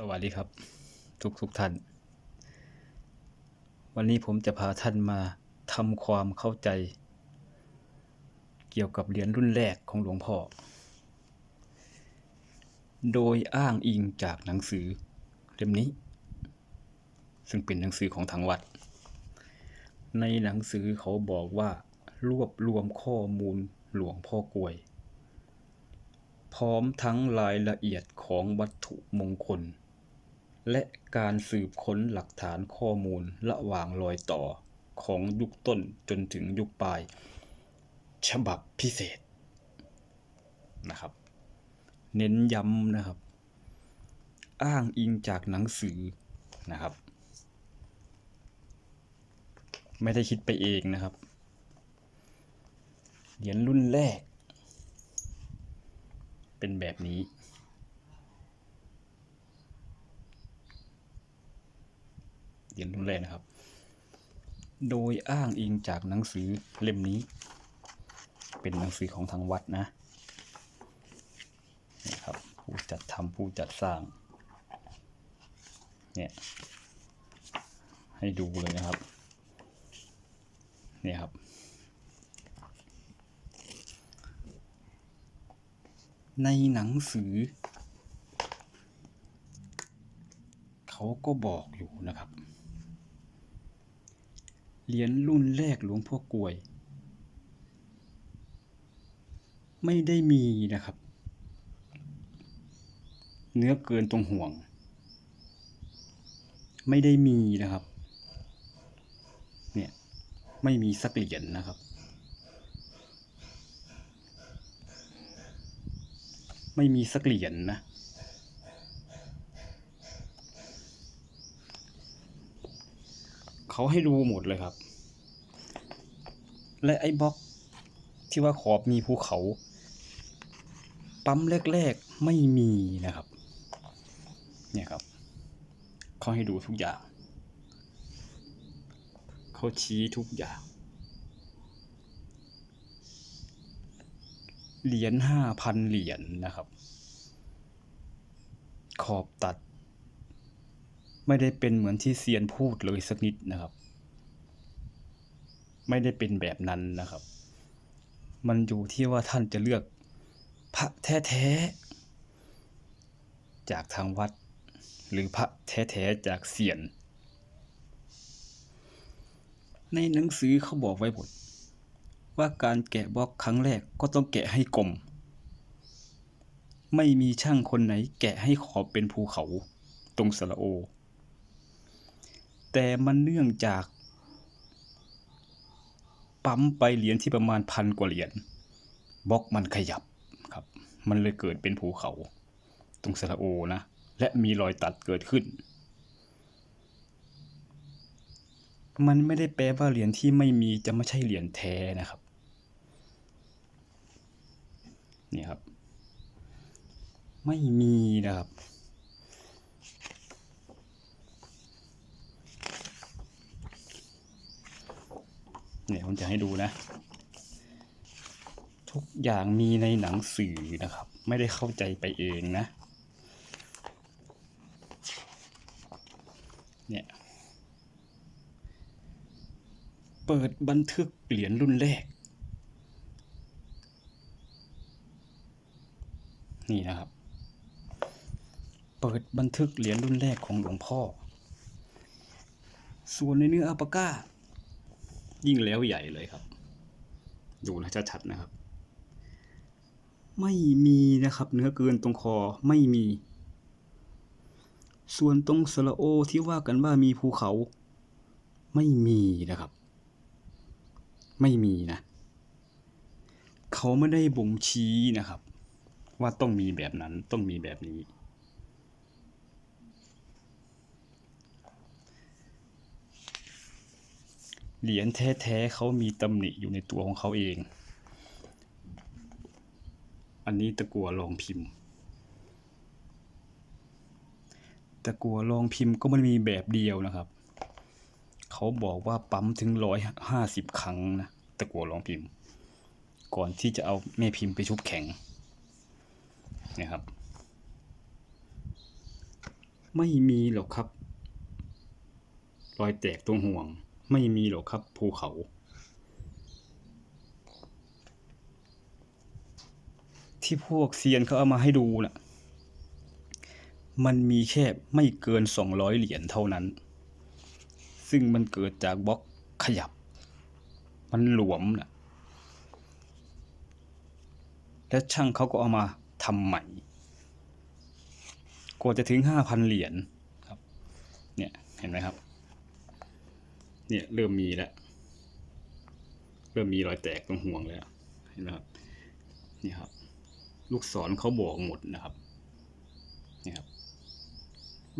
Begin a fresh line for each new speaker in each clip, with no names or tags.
สวัสดีครับ ทุกทุกท่าน วันนี้ผมจะพาท่านมาทำความเข้าใจ เกี่ยวกับเหรียญรุ่นแรกของหลวงพ่อ โดยอ้างอิงจากหนังสือเล่มนี้ ซึ่งเป็นหนังสือของทางวัด ในหนังสือเขาบอกว่ารวบรวมข้อมูลหลวงพ่อกลวยพร้อมทั้งรายละเอียดของวัตถุมงคล และการสืบค้นหลักฐานข้อมูลระหว่างรอยต่อของยุคต้นจนถึงยุคปลาย ฉบับพิเศษนะครับ เน้นย้ำนะครับ อ้างอิงจากหนังสือนะครับ ไม่ได้คิดไปเองนะครับเหรียญรุ่นแรก เป็นแบบนี้ เหรียญรุ่นแรกนะครับ โดยอ้างอิงจากหนังสือเล่มนี้ เป็นหนังสือของทางวัดนะนี่ครับผู้จัดทำผู้จัดสร้างเนี่ยให้ดูเลยนะครับเนี่ยครับ ในหนังสือ เขาก็บอกอยู่นะครับ เหรียญรุ่นแรกหลวงพ่อกลวย ไม่ได้มีนะครับ เนื้อเกินตรงห่วง ไม่ได้มีนะครับ เนี่ย ไม่มีสักเหรียญนะครับไม่มีสักเหรียญนะ เขาให้ดูหมดเลยครับ และไอ้บล็อกที่ว่าขอบมีภูเขา ปั๊มแรกๆไม่มีนะครับ เนี่ยครับเขาให้ดูทุกอย่างเขาชี้ทุกอย่างเหรียญห้าพันเหรียญนะครับ ขอบตัด ไม่ได้เป็นเหมือนที่เซียนพูดเลยสักนิดนะครับ ไม่ได้เป็นแบบนั้นนะครับ มันอยู่ที่ว่าท่านจะเลือกพระแท้ๆจากทางวัด หรือพระแท้ๆจากเซียน ในหนังสือเขาบอกไว้หมดว่าการแกะบล็อกครั้งแรกก็ต้องแกะให้กลม ไม่มีช่างคนไหนแกะให้ขอบเป็นภูเขา ตรงสระโอ แต่มันเนื่องจาก ปั๊มไปเหรียญที่ประมาณพันกว่าเหรียญบล็อกมันขยับครับ มันเลยเกิดเป็นภูเขา ตรงสระโอนะ และมีรอยตัดเกิดขึ้น มันไม่ได้แปลว่าเหรียญที่ไม่มีจะไม่ใช่เหรียญแท้นะครับนี่ครับ ไม่มีนะครับ เนี่ยผมจะให้ดูนะ ทุกอย่างมีในหนังสือนะครับ ไม่ได้เข้าใจไปเองนะ เนี่ย เปิดบันทึกเหรียญรุ่นแรก นี่นะครับ เปิดบันทึกเหรียญรุ่นแรกของหลวงพ่อ ส่วนในเนื้ออัปาก้า ยิ่งแล้วใหญ่เลยครับ ดูนะชัดๆนะครับ ไม่มีนะครับเนื้อเกินตรงคอไม่มี ส่วนตรงสระโอที่ว่ากันว่ามีภูเขา ไม่มีนะครับ ไม่มีนะ เขาไม่ได้บ่งชี้นะครับ ว่าต้องมีแบบนั้นต้องมีแบบนี้ เหรียญแท้ๆเขามีตำหนิอยู่ในตัวของเขาเอง อันนี้ตะกัวลองพิมพ์ ตะกัวลองพิมพ์ก็มันมีแบบเดียวนะครับ เขาบอกว่าปั๊มถึงร้อยห้าสิบครั้งนะตะกัวลองพิมพ์ ก่อนที่จะเอาแม่พิมพ์ไปชุบแข็งนะครับ ไม่มีหรอกครับ รอยแตกตรงห่วง ไม่มีหรอกครับภูเขา ที่พวกเซียนเขาเอามาให้ดูน่ะ มันมีแค่ไม่เกินสองร้อยเหรียญเท่านั้น ซึ่งมันเกิดจากบล็อกขยับ มันหลวมน่ะ แล้วช่างเขาก็เอามาทำใหม่กว่าจะถึงห้าพันเหรียญครับ เนี่ย เห็นไหมครับ เนี่ยเริ่มมีแล้ว เริ่มมีรอยแตกตรงห่วงแล้ว เห็นไหมครับ นี่ครับ ลูกศรเขาบอกหมดนะครับ นี่ครับ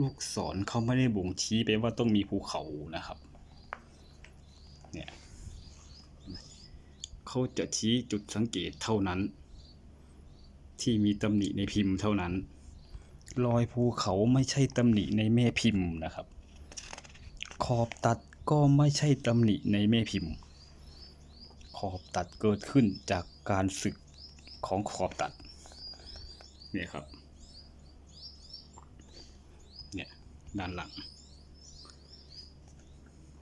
ลูกศรเขาไม่ได้บ่งชี้ไปว่าต้องมีภูเขานะครับ เนี่ยเขาจะชี้จุดสังเกตเท่านั้น ที่มีตำหนิในพิมพ์เท่านั้น รอยภูเขาไม่ใช่ตำหนิในแม่พิมพ์นะครับ ขอบตัด ก็ไม่ใช่ตำหนิในแม่พิมพ์ ขอบตัดเกิดขึ้นจากการสึกของขอบตัด เนี่ยครับ เนี่ยด้านหลัง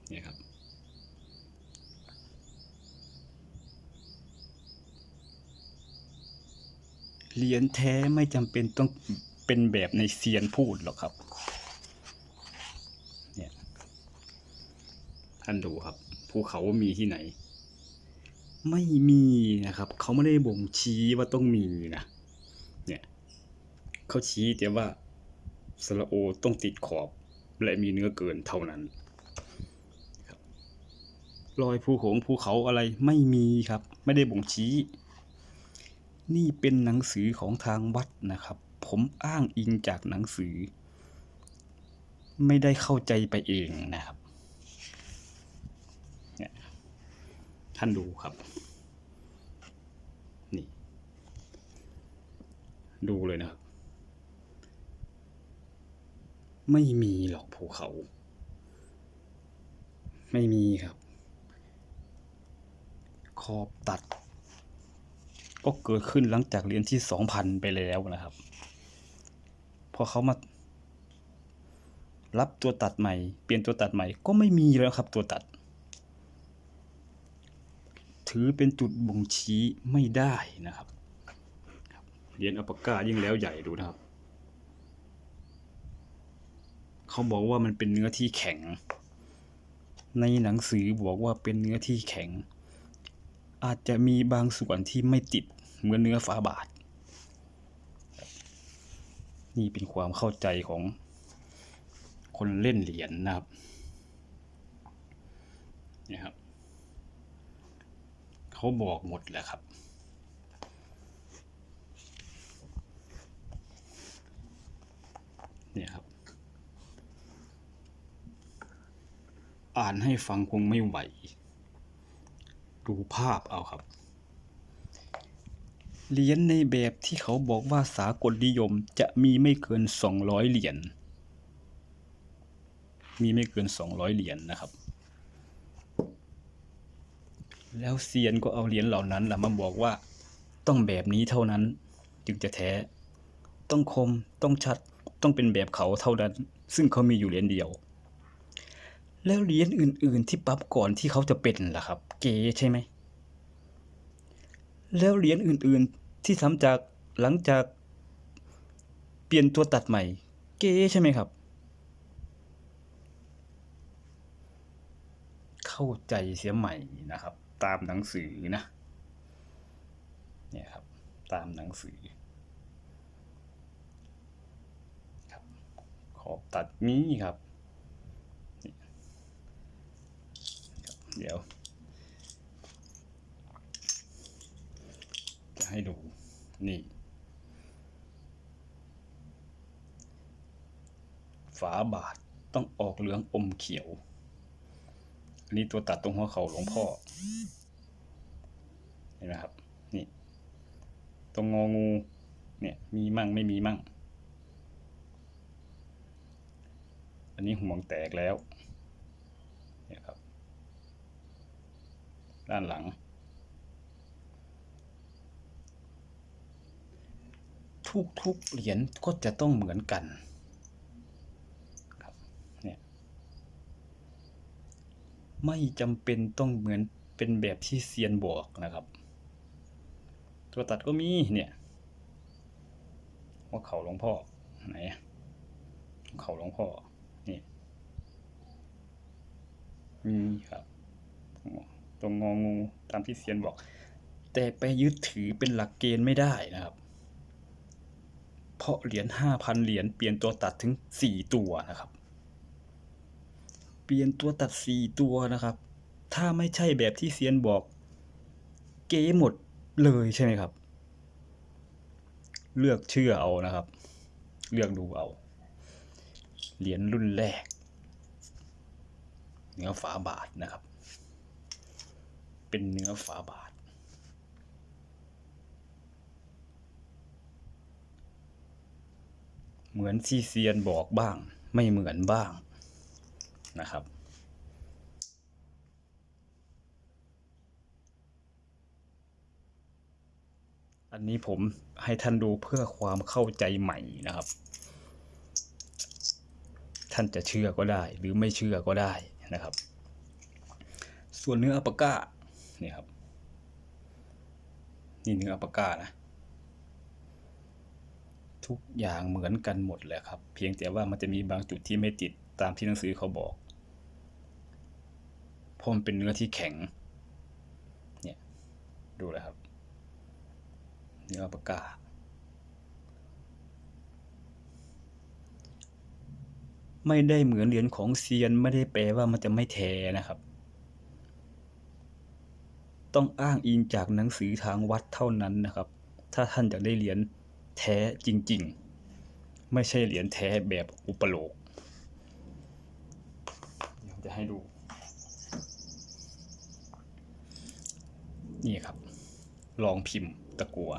เนี่ยครับเหรียญแท้ไม่จำเป็นต้องเป็นแบบในเซียนพูดหรอกครับ เนี่ย ท่านดูครับภูเขามีที่ไหน ไม่มีนะครับ เขาไม่ได้บ่งชี้ว่าต้องมีนะเนี่ยเขาชี้แต่ว่าสระโอต้องติดขอบและมีเนื้อเกินเท่านั้นครับรอยภูโขงภูเขาอะไรไม่มีครับ ไม่ได้บ่งชี้ นี่เป็นหนังสือของทางวัดนะครับ ผมอ้างอิงจากหนังสือ ไม่ได้เข้าใจไปเองนะครับเนี่ย ท่านดูครับ นี่ ดูเลยนะครับ ไม่มีหรอกภูเขา ไม่มีครับ ขอบตัด ก็เกิดขึ้นหลังจากเรียญที่สองพันไปแล้วนะครับ พอเขามารับตัวตัดใหม่ เปลี่ยนตัวตัดใหม่ ก็ไม่มีแล้วครับตัวตัด ถือเป็นจุดบ่งชี้ไม่ได้นะครับเหรียญอัปปากายิ่งแล้วใหญ่ดูนะครับ เขาบอกว่ามันเป็นเนื้อที่แข็ง ในหนังสือบอกว่าเป็นเนื้อที่แข็ง อาจจะมีบางส่วนที่ไม่ติดเหมือนเนื้อฝาบาท นี่เป็นความเข้าใจของคนเล่นเหรียญนะครับนี่ครับ เขาบอกหมดแหละครับ เนี่ยครับ อ่านให้ฟังคงไม่ไหว ดูภาพเอาครับเหรียญในแบบที่เขาบอกว่าสากลนิยมจะมีไม่เกิน 200 เหรียญ มีไม่เกิน 200 เหรียญนะครับ แล้วเซียนก็เอาเหรียญเหล่านั้นแหละมาบอกว่า ต้องแบบนี้เท่านั้น จึงจะแท้ ต้องคมต้องชัดต้องเป็นแบบเขาเท่านั้น ซึ่งเขามีอยู่เหรียญเดียว แล้วเหรียญอื่น ๆ ที่ปรับก่อนที่เขาจะเป็นล่ะครับ เก๋ใช่ไหมแล้วเหรียญอื่น ๆ ที่ทำจากหลังจากเปลี่ยนตัวตัดใหม่ เก๋ใช่ไหมครับ เข้าใจเสียใหม่นะครับ ตามหนังสือนะเนี่ยครับตามหนังสือครับขอบตัดนี้ครับเดี๋ยว จะให้ดูนี่ ฝาบาทต้องออกเหลืองอมเขียว นี้ตัวตัดตรงหัวเข่าหลวงพ่อ เห็นไหมครับ นี่ ตรงงองู เนี่ยมีมั่งไม่มีมั่ง อันนี้ห่วงแตกแล้ว เนี่ยครับ ด้านหลัง ทุกๆเหรียญก็จะต้องเหมือนกัน ไม่จำเป็นต้องเหมือนเป็นแบบที่เซียนบอกนะครับ ตัวตัดก็มีเนี่ยว่าเขาหลวงพ่อไหนอะเขาหลวงพ่อนี่มีครับ ตรงงองูตามที่เซียนบอก แต่ไปยึดถือเป็นหลักเกณฑ์ไม่ได้นะครับ เพราะเหรียญห้าพันเหรียญเปลี่ยนตัวตัดถึงสี่ตัวนะครับ เปลี่ยนตัวตัดสี่ตัวนะครับ ถ้าไม่ใช่แบบที่เซียนบอก เก๋หมดเลยใช่ไหมครับ เลือกเชื่อเอานะครับ เลือกดูเอา เหรียญรุ่นแรกเนื้อฝาบาทนะครับ เป็นเนื้อฝาบาท เหมือนที่เซียนบอกบ้าง ไม่เหมือนบ้าง นะครับ อันนี้ผมให้ท่านดูเพื่อความเข้าใจใหม่นะครับ ท่านจะเชื่อก็ได้ หรือไม่เชื่อก็ได้นะครับ ส่วนเนื้ออัปก้าเนี่ครับ นี่เนื้ออัปก้านะทุกอย่างเหมือนกันหมดเลยครับ เพียงแต่ว่ามันจะมีบางจุดที่ไม่ติดตามที่หนังสือเขาบอก ราะมันเป็นเนื้อที่แข็ง เนี่ย ดูเลยครับเนื้อปาก้าไม่ได้เหมือนเหรียญของเซียนไม่ได้แปลว่ามันจะไม่แท้นะครับ ต้องอ้างอิงจากหนังสือทางวัดเท่านั้นนะครับ ถ้าท่านอยากได้เหรียญแท้จริง ๆ ไม่ใช่เหรียญแท้แบบอุปโลกเดี๋ยวจะให้ดู นี่ครับ ลองพิมพ์ตะกัว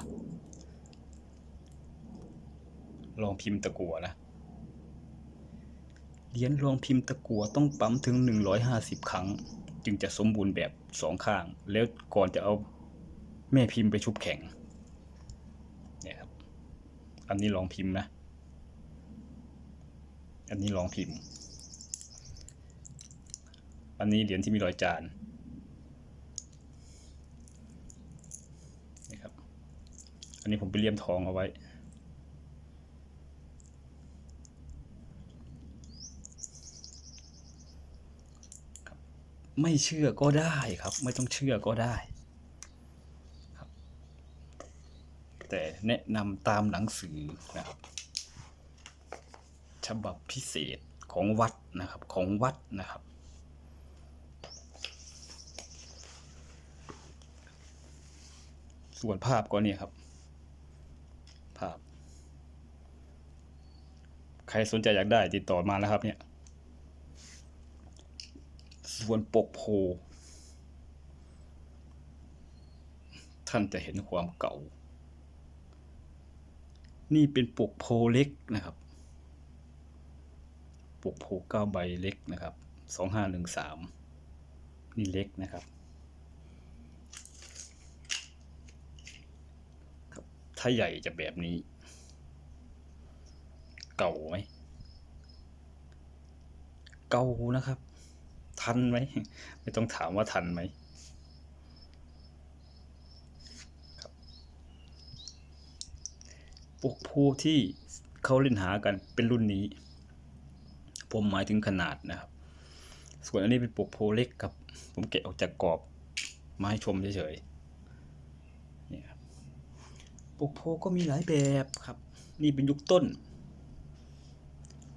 ลองพิมพ์ตะกัวนะเหรียญรองพิมพ์ตะกัวต้องปั๊มถึง 150 ครั้ง จึงจะสมบูรณ์แบบสองข้าง แล้วก่อนจะเอาแม่พิมพ์ไปชุบแข็งเนี่ยครับ อันนี้ลองพิมพ์นะ อันนี้ลองพิมพ์ อันนี้เหรียญที่มีรอยจานครับ อันนี้ผมไปเลี่ยมทองเอาไว้ ไม่เชื่อก็ได้ครับ ไม่ต้องเชื่อก็ได้ครับ แต่แนะนำตามหนังสือนะครับฉบับพิเศษของวัดนะครับของวัดนะครับ ส่วนภาพก็เนี่ยครับ ภาพ ใครสนใจอยากได้ติดต่อมาแล้วครับ เนี่ย ส่วนปกโพ ท่านจะเห็นความเก่า นี่เป็นปกโพเล็กนะครับ ปกโพเก้าใบเล็กนะครับสองห้าหนึ่งสามนี่เล็กนะครับ ครับ ถ้าใหญ่จะแบบนี้ เก่าไหม เก่านะครับ ทันไหม ไม่ต้องถามว่าทันไหมครับปกโพที่เขาเล่นหากันเป็นรุ่นนี้ ผมหมายถึงขนาดนะครับ ส่วนอันนี้เป็นปกโพเล็กครับ ผมแกะออกจากกรอบมาให้ชมเฉย ปกโพก็มีหลายแบบครับ นี่เป็นยุคต้น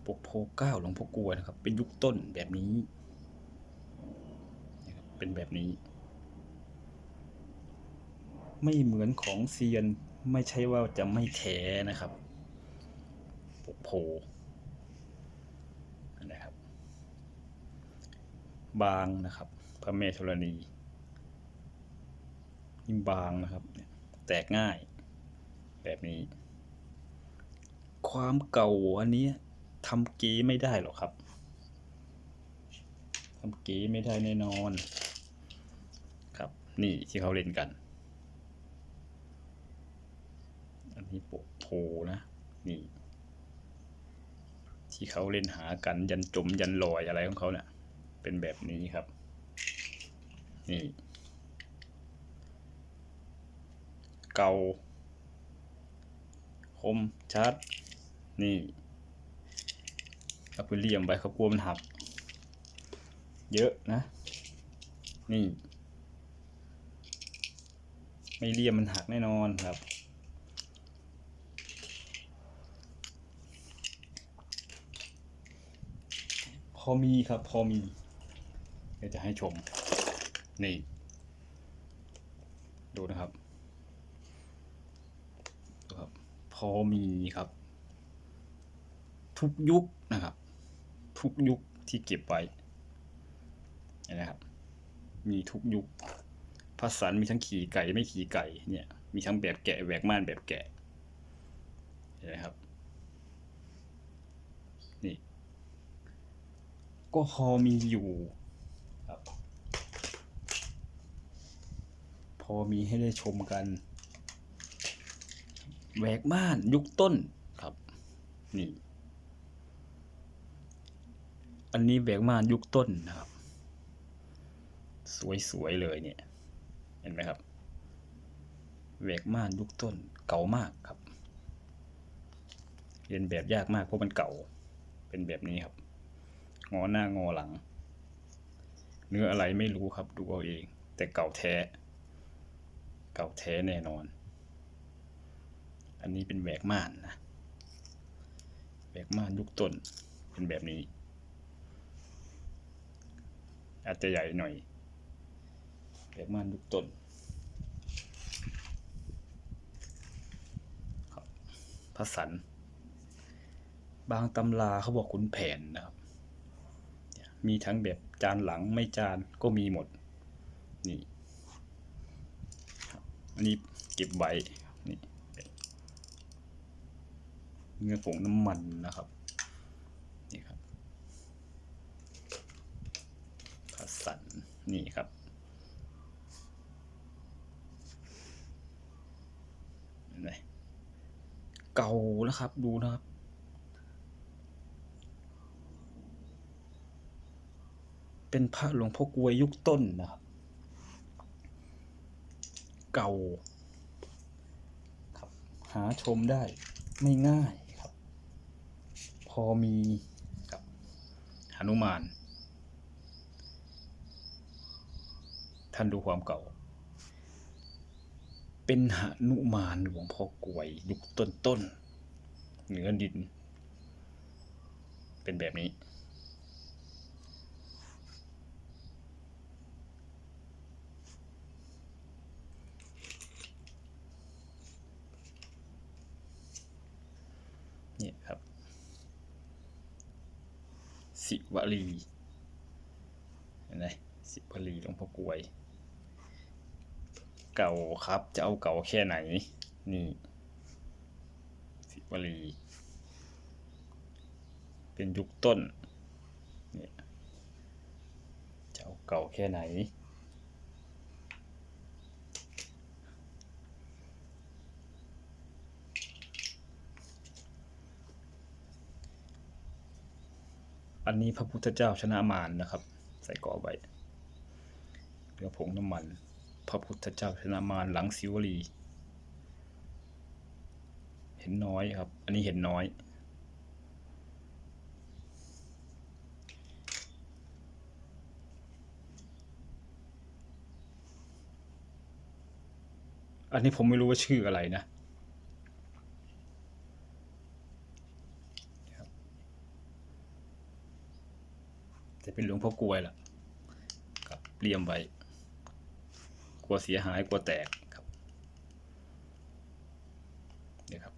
ปกโพเก้าหลวงพ่อกลัวนะครับ เป็นยุคต้นแบบนี้นะครับเป็นแบบนี้ ไม่เหมือนของเซียนไม่ใช่ว่าจะไม่แท้นะครับ ปกโพนะครับ บางนะครับ พระแม่ธรณีนี่บางนะครับ แตกง่าย แบบนี้ ความเก่าอันนี้ทำเก๋ไม่ได้หรอกครับทำเก๋ไม่ได้แน่นอน ครับ นี่ที่เขาเล่นกัน อันนี้โปกโพนะ นี่ ที่เขาเล่นหากันยันจมยันลอยอะไรของเขาเนะ่ะเป็นแบบนี้ครับ นี่ เก่า คมชัด นี่เอาไปเลี่ยมไปเขากลัวมันหัก เยอะนะ นี่ ไม่เลี่ยมมันหักแน่นอนครับพอมีครับพอมี เดี๋ยวจะให้ชม นี่ ดูนะครับดูครับ พ อมีครับ ทุกยุคนะครับ ทุกยุคที่เก็บไว้นไหมครับ มีทุกยุคพัสสันมีทั้งขี่ไก่ไม่ขี่ไก่เนี่ย มีทั้งแบบแกะแหวกม่านแบบแกะเห็นไหมครับนี่ก็พอมีอยู่ครับพอมีให้ได้ชมกัน แหวกม่านยุคต้นครับ นี่ อันนี้แหวกม่านยุคต้นนะครับ สวยๆเลยเนี่ย เห็นไหมครับแหวกม่านยุคต้น เก่ามากครับเรียนแบบยากมากเพราะมันเก่า เป็นแบบนี้ครับ งอหน้างอหลัง เนื้ออะไรไม่รู้ครับดูเอาเอง แต่เก่าแท้ เก่าแท้แน่นอน อันนี้เป็นแหวกม่านนะแหวกม่านยุคต้นเป็นแบบนี้ อาจจะใหญ่หน่อยแหวกม่านยุคต้นพระสันบางตำราเขาบอกขุนแผนนะครับ มีทั้งแบบจานหลังไม่จานก็มีหมด นี่ อันนี้เก็บไว้นี่ เนื้อผงน้ำมันนะครับนี่ครับคัสสันนี่ครับเห็นไหมเก่าแล้วครับดูนะครับเป็นพระหลวงพ่อกวยยุคต้นนะครับเก่าครับหาชมได้ไม่ง่าย อมีกับหนุมาน ท่านดูความเก่า เป็นหนุมานหลวงพ่อกลวยยุคต้นๆเหนือดิน เป็นแบบนี้ เนี่ยครับ สิวลีเห็นไหมสิวลีหลวงพ่อกวย เก่าครับจะเอาเก่าแค่ไหน นี่ สิวลี เป็นยุคต้นเนี่ยจะเอาเก่าแค่ไหน อันนี้พระพุทธเจ้าชนะมารนะครับ ใส่กอไว้เรือผงน้ำมัน พระพุทธเจ้าชนะมารหลังสิวลี เห็นน้อยครับ อันนี้เห็นน้อย อันนี้ผมไม่รู้ว่าชื่ออะไรนะ จะเป็นหลวงพ่อกลวยล่ะครับเรียมไว้กลัวเสียหายกลัวแตกครับเนี่ยครับ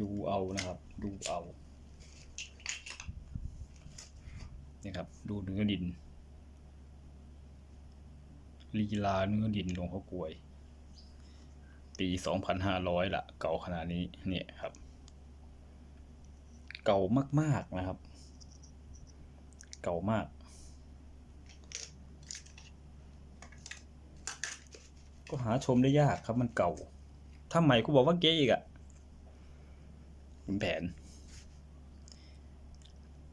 ดูเอานะครับ ดูเอาเนี่ยครับ ดูเนื้อดินลีลาเนื้อดินหลวงพ่อกลวย ปีสองพันห้าร้อยละเก่าขนาดนี้เนี่ยครับ เก่ามากๆนะครับ เก่ามาก ก็หาชมได้ยากครับมันเก่าถ้าใหม่ก็บอกว่าเก๊อีกอะขุนแผน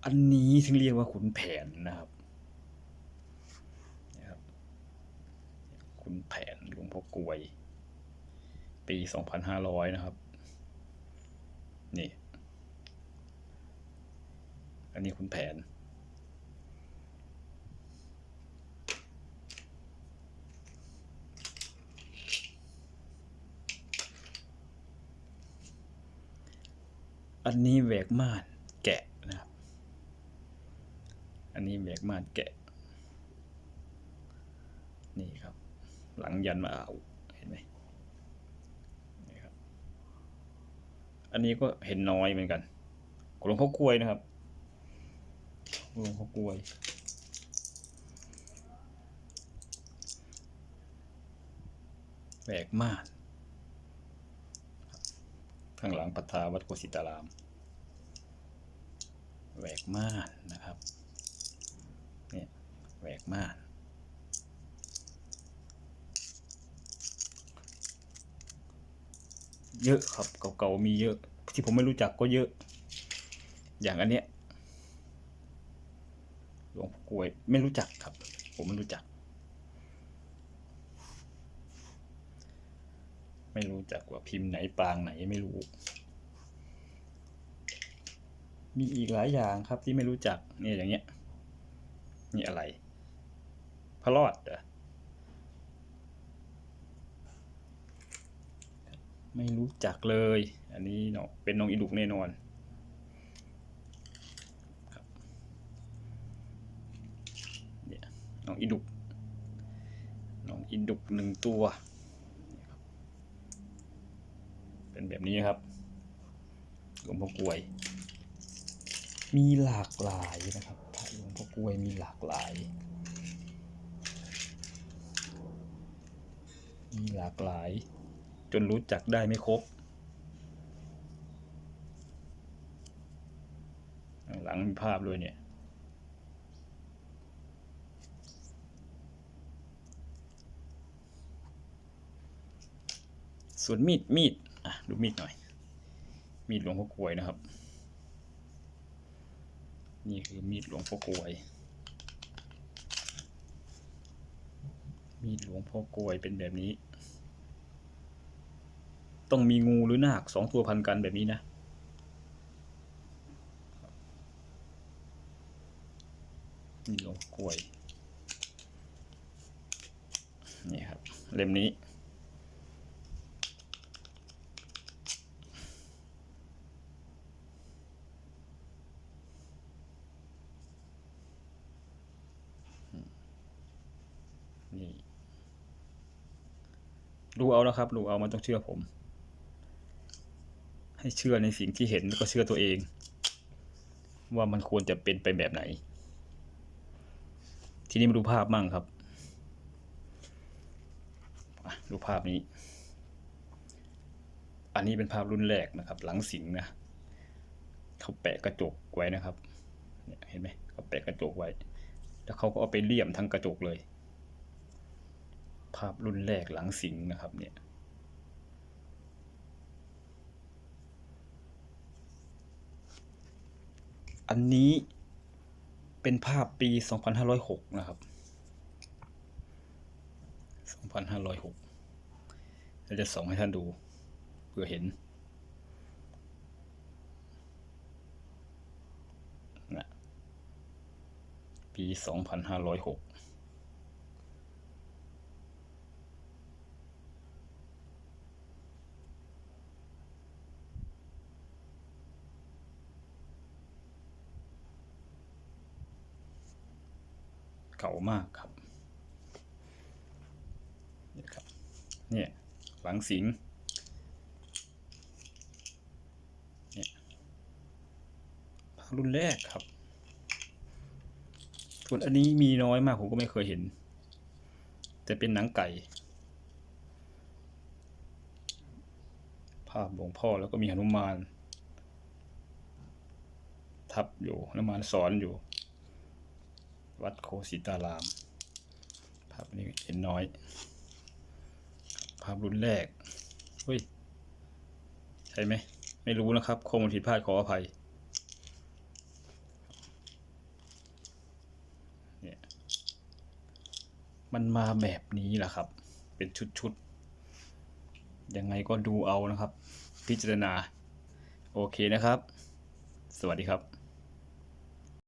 อันนี้ถึงเรียกว่าขุนแผนนะครับนะครับขุนแผนหลวงพ่อกลวย ปีสองพันห้าร้อยนะครับ นี่ อันนี้ขุนแผน อันนี้แหวกม่านแกะนะครับ อันนี้แหวกม่านแกะ นี่ครับ หลังยันมาเอาเห็นไหมนี่ครับ อันนี้ก็เห็นน้อยเหมือนกันของหลวงพ่อกลวยนะครับหลวงพ่อกลวย แหวกม่านข้างหลังพัทาวัดโกสิตาราม แหวกม่านนะครับ เนี่ย แหวกม่าน เยอะครับ เก่าๆมีเยอะ ที่ผมไม่รู้จักก็เยอะ อย่างอันเนี้ยหลวงพ่อกลวยไม่รู้จักครับ ผมไม่รู้จัก ไม่รู้จักว่าพิมพ์ไหนปางไหนไม่รู้ มีอีกหลายอย่างครับที่ไม่รู้จักเนี่ยอย่างเงี้ยนี่อะไรพระรอดเหรอ ไม่รู้จักเลย อันนี้เนาะเป็นน้องอีดุกแน่นอนเนี่ยน้องอีดุกน้องอีดุกหนึ่งตัว เป็นแบบนี้ครับหลวงพ่อกลวย มีหลากหลายนะครับพระหลวงพ่อกลวยมีหลากหลายมีหลากหลาย จนรู้จักได้ไม่ครบ หลังมีภาพด้วยเนี่ย ส่วนมีด มีด อะ ดูมีดหน่อย มีดหลวงพ่อกลวยนะครับ นี่คือมีดหลวงพ่อกลวยมีดหลวงพ่อกลวยเป็นแบบนี้ ต้องมีงูหรือนาคสองตัวพันกันแบบนี้นะ นี่ลงกลวย นี่ครับ เล่มนี้ นี่ดูเอานะครับดูเอามันต้องเชื่อผม ให้เชื่อในสิ่งที่เห็นแล้วก็เชื่อตัวเอง ว่ามันควรจะเป็นไปแบบไหน ทีนี้มาดูภาพมั่งครับดูภาพนี้ อันนี้เป็นภาพรุ่นแรกนะครับ หลังสิงนะเขาแปะกระจกไว้นะครับเห็นไหมเขาแปะกระจกไว้ แล้วเขาก็เอาไปเลี่ยมทั้งกระจกเลย ภาพรุ่นแรกหลังสิงนะครับเนี่ย อันนี้เป็นภาพปี 2506 นะครับ 2506เราจะส่งให้ท่านดูเพื่อเห็นนะปี 2506 เก่ามากครับ นี่ครับ เนี่ยังสิงเนี่ยภาพรุ่นแรกครับส่วนอันนี้มีน้อยมากผมก็ไม่เคยเห็น แต่เป็นหนังไก่ ภาพหลวงพ่อแล้วก็มีหนุมาน ทับอยู่หนุมานสอนอยู่ วัดโคสิตาราม ภาพนี้เห็นน้อย ภาพรุ่นแรกเฮ้ย ใช่ไหม ไม่รู้นะครับ คงผิดพลาดขออภัย เนี่ย มันมาแบบนี้แหละครับ เป็นชุดๆ ยังไงก็ดูเอานะครับ พิจารณา โอเคนะครับ สวัสดีครับ